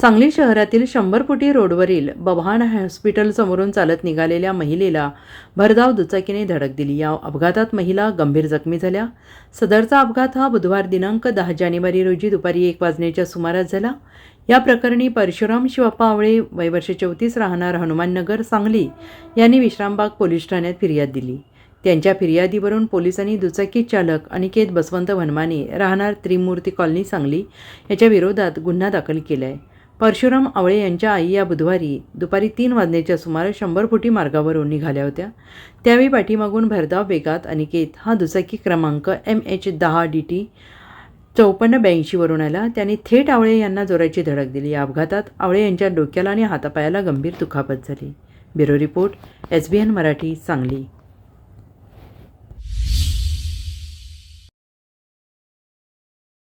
सांगली शहरातील शंभर फुटी रोडवरील बव्हाण हॉस्पिटल समोरून चालत निघालेल्या महिलेला भरधाव दुचाकीने धडक दिली. या अपघातात महिला गंभीर जखमी झाल्या. सदरचा अपघात हा बुधवार दिनांक दहा जानेवारी रोजी दुपारी एक वाजण्याच्या सुमारास झाला. या प्रकरणी परशुराम शिवप्पा आवळे वयवर्ष चौतीस राहणार हनुमाननगर सांगली यांनी विश्रामबाग पोलीस ठाण्यात फिर्याद दिली. त्यांच्या फिर्यादीवरून पोलिसांनी दुचाकी चालक अनिकेत बसवंत वनमाने राहणार त्रिमूर्ती कॉलनी सांगली याच्या विरोधात गुन्हा दाखल केला आहे परशुराम आवळे यांच्या आई या बुधवारी दुपारी तीन वाजण्याच्या सुमारास शंभर फुटी मार्गावरून निघाल्या होत्या. त्यावेळी पाठीमागून भरधाव वेगात अनिकेत हा दुचाकी क्रमांक एम एच दहा डी टी चौपन्न ब्याऐंशीवरून आला. त्याने थेट आवळे यांना जोराची धडक दिली. या अपघातात आवळे यांच्या डोक्याला आणि हातापायाला गंभीर दुखापत झाली. Bureau report S B N Marathi Sangli.